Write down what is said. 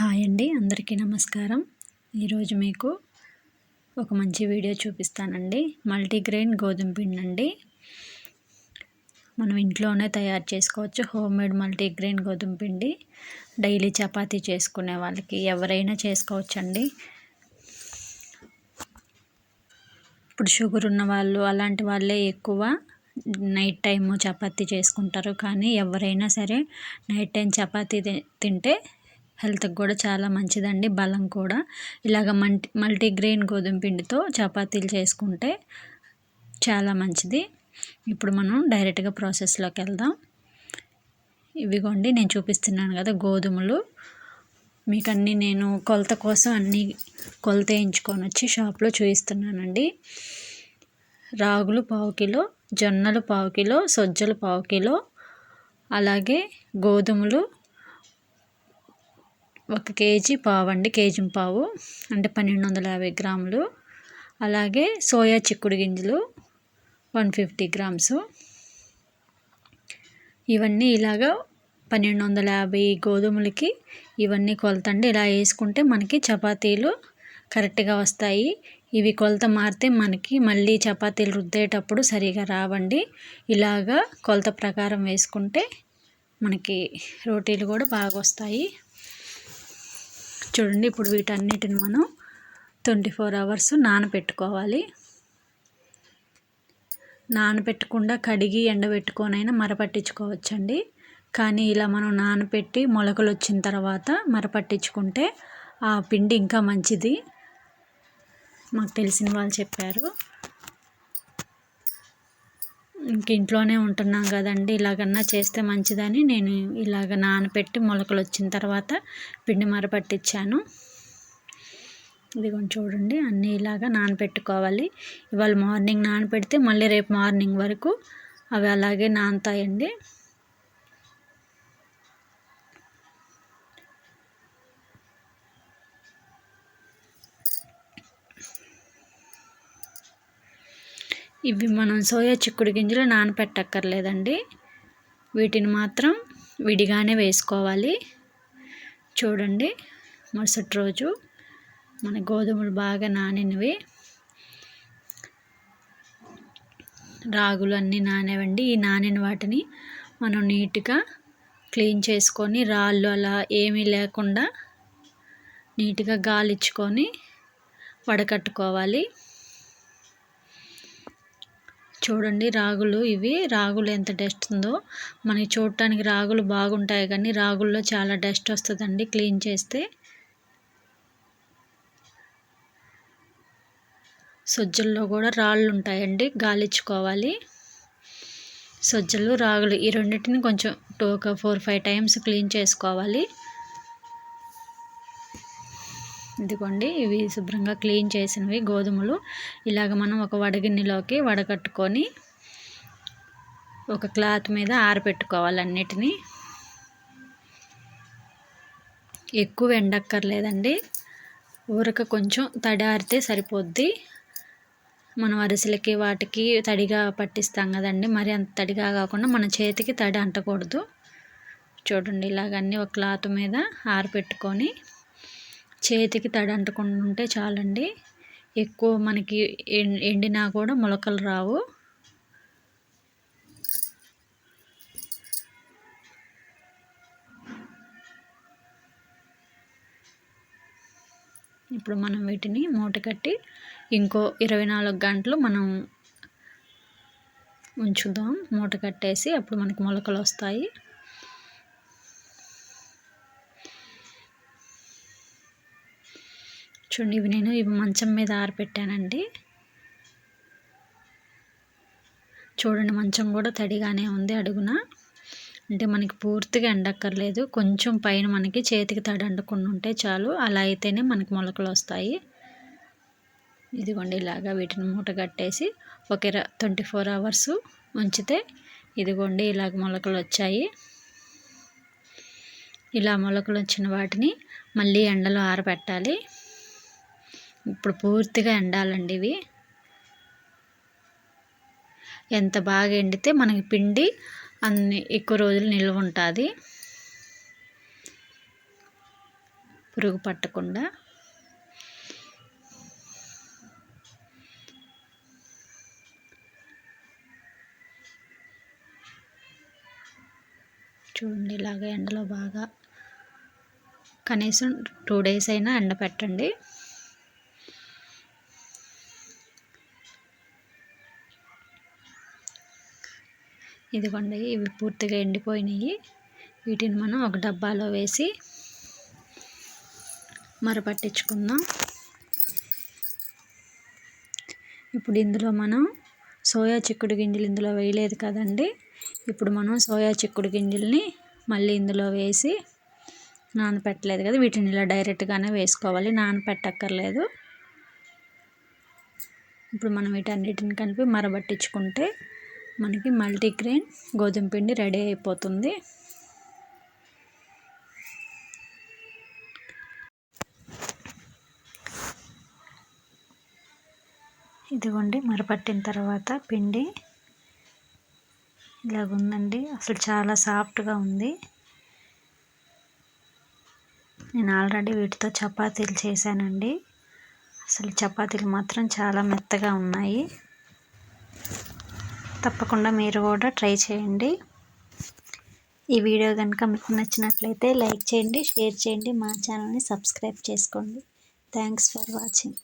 Hi అండి అందరికీ నమస్కారం. ఈరోజు మీకు ఒక మంచి వీడియో చూపిస్తానండి. మల్టీగ్రెయిన్ గోధుమ పిండి అండి. మనం ఇంట్లోనే తయారు చేసుకోవచ్చు. హోమ్ మేడ్ మల్టీగ్రెయిన్ గోధుమ పిండి. డైలీ చపాతీ చేసుకునే వాళ్ళకి ఎవరైనా చేసుకోవచ్చండి. ఇప్పుడు షుగర్ ఉన్న వాళ్ళు అలాంటి వాళ్ళే ఎక్కువ నైట్ టైము చపాతీ చేసుకుంటారు. కానీ ఎవరైనా సరే నైట్ టైం చపాతీ తింటే హెల్త్కి కూడా చాలా మంచిదండి. బలం కూడా. ఇలాగ మల్టీ మల్టీగ్రెయిన్ గోధుమ పిండితో చపాతీలు చేసుకుంటే చాలా మంచిది. ఇప్పుడు మనం డైరెక్ట్గా ప్రాసెస్లోకి వెళ్దాం. ఇవిగోండి నేను చూపిస్తున్నాను కదా గోధుమలు. మీకు అన్నీ నేను కొలత కోసం అన్నీ కొలత వేయించుకొని వచ్చి షాప్లో చూపిస్తున్నానండి రాగులు పావు కిలో జొన్నలు పావు కిలో సజ్జలు పావు కిలో అలాగే గోధుమలు ఒక కేజీ పావు అండి కేజీ పావు. అంటే పన్నెండు వందల యాభై గ్రాములు. అలాగే సోయా చిక్కుడు గింజలు వన్ ఫిఫ్టీ గ్రామ్స్. ఇవన్నీ ఇలాగా పన్నెండు వందల యాభై గోధుమలకి ఇవన్నీ కొలతండి. ఇలా వేసుకుంటే మనకి చపాతీలు కరెక్ట్గా వస్తాయి. ఇవి కొలత మారితే మనకి మళ్ళీ చపాతీలు రుద్దేటప్పుడు సరిగా రావండి. ఇలాగా కొలత ప్రకారం వేసుకుంటే మనకి రోటీలు కూడా బాగా వస్తాయి. చూడండి ఇప్పుడు వీటన్నిటిని మనం ట్వంటీ ఫోర్ అవర్స్ నానబెట్టుకోవాలి. నానబెట్టకుండా కడిగి ఎండబెట్టుకొనైనా మరపట్టించుకోవచ్చండి. కానీ ఇలా మనం నానబెట్టి మొలకలు వచ్చిన తర్వాత మరపట్టించుకుంటే ఆ పిండి ఇంకా మంచిది. మాకు తెలిసిన వాళ్ళు చెప్పారు. ఇంక ఇంట్లోనే ఉంటున్నాం కదండి. ఇలాగన్నా చేస్తే మంచిదని నేను ఇలాగ నానబెట్టి మొలకలు వచ్చిన తర్వాత పిండి మరపట్టించాను ఇదిగోండి చూడండి అన్నీ ఇలాగా నానబెట్టుకోవాలి ఇవాళ మార్నింగ్ నానబెడితే మళ్ళీ రేపు మార్నింగ్ వరకు అవి అలాగే నానుతాయండి. ఇవి మనం సోయా చిక్కుడు గింజలు నానపెట్టక్కర్లేదండి. వీటిని మాత్రం విడిగానే వేసుకోవాలి. చూడండి మరుసటి రోజు మన గోధుమలు బాగా నానినవి. రాగులు అన్నీ నానేవండి. ఈ నానిన వాటిని మనం నీట్గా క్లీన్ చేసుకొని రాళ్ళు అలా ఏమీ లేకుండా నీట్గా గాలిచ్చుకొని వడకట్టుకోవాలి. చూడండి రాగులు ఇవి. రాగులు ఎంత డస్ట్ ఉందో. మనకి చూడటానికి రాగులు బాగుంటాయి కానీ రాగుల్లో చాలా డస్ట్ వస్తుందండి క్లీన్ చేస్తే. సజ్జల్లో కూడా రాళ్ళు ఉంటాయండి గాలిచ్చుకోవాలి సజ్జలు రాగులు ఈ రెండింటిని కొంచెం టూ ఒక ఫోర్ ఫైవ్ టైమ్స్ క్లీన్ చేసుకోవాలి. ఇదిగోండి ఇవి శుభ్రంగా క్లీన్ చేసినవి గోధుమలు. ఇలాగ మనం ఒక వడగిన్నెలోకి వడగట్టుకొని ఒక క్లాత్ మీద ఆరబెట్టుకోవాలి అన్నిటినీ. ఎక్కువ ఎండక్కర్లేదండి. ఊరక కొంచెం తడి ఆరితే సరిపోద్ది. మనం అరిసెలకి వాటికి తడిగా పట్టిస్తాం కదండి మరి అంత తడిగా కాకుండా మన చేతికి తడి అంటకూడదు. చూడండి ఇలాగన్నీ ఒక క్లాత్ మీద ఆరబెట్టుకొని చేతికి తడి అంటకుండా ఉంటే చాలండి. ఎక్కువ మనకి ఎండినా కూడా మొలకలు రావు. ఇప్పుడు మనం వీటిని మూట కట్టి ఇంకో ఇరవై నాలుగు గంటలు మనం ఉంచుదాం. మూట కట్టేసి అప్పుడు మనకి మొలకలు వస్తాయి. చూడండి ఇవి నేను ఇవి మంచం మీద ఆరబెట్టానండి చూడండి మంచం కూడా తడిగానే ఉంది అడుగున. అంటే మనకి పూర్తిగా ఎండక్కర్లేదు. కొంచెం పైన మనకి చేతికి తడి అండకుండా ఉంటే చాలు. అలా అయితేనే మనకి మొలకలు వస్తాయి. ఇదిగోండి ఇలాగా వీటిని మూట కట్టేసి ఒక ట్వంటీ ఫోర్ అవర్స్ ఉంచితే ఇదిగోండి ఇలాగ మొలకలు వచ్చాయి. ఇలా మొలకలు వచ్చిన వాటిని మళ్ళీ ఎండలో ఆరబెట్టాలి. ఇప్పుడు పూర్తిగా ఎండాలండి ఇవి. ఎంత బాగా ఎండితే మనకి పిండి అన్ని ఎక్కువ రోజులు నిల్వ ఉంటుంది. పురుగు పట్టకుండా. చూడండి ఇలాగ ఎండలో బాగా కనీసం టూ డేస్ అయినా ఎండ పెట్టండి ఇదిగోండి ఇవి పూర్తిగా ఎండిపోయినాయి. వీటిని మనం ఒక డబ్బాలో వేసి మరపట్టించుకుందాం. ఇప్పుడు ఇందులో మనం సోయా చిక్కుడు గింజలు ఇందులో వేయలేదు కదండి. ఇప్పుడు మనం సోయా చిక్కుడు గింజల్ని మళ్ళీ ఇందులో వేసి నానపెట్టలేదు కదా వీటిని ఇలా డైరెక్ట్గానే వేసుకోవాలి నానపెట్టక్కర్లేదు. ఇప్పుడు మనం వీటన్నిటిని కలిపి మరబట్టించుకుంటే మనకి మల్టీగ్రెయిన్ గోధుమ పిండి రెడీ అయిపోతుంది. ఇదిగోండి మరపట్టిన తర్వాత పిండి. ఇలాగుందండి. అసలు చాలా సాఫ్ట్గా ఉంది. నేను ఆల్రెడీ వీటితో చపాతీలు చేశానండి. అసలు చపాతీలు మాత్రం చాలా మెత్తగా ఉన్నాయి. తప్పకుండా మీరు కూడా ట్రై చేయండి. ఈ వీడియో కనుక మీకు నచ్చినట్లయితే లైక్ చేయండి షేర్ చేయండి మా ఛానల్ని సబ్స్క్రైబ్ చేసుకోండి. Thanks for watching.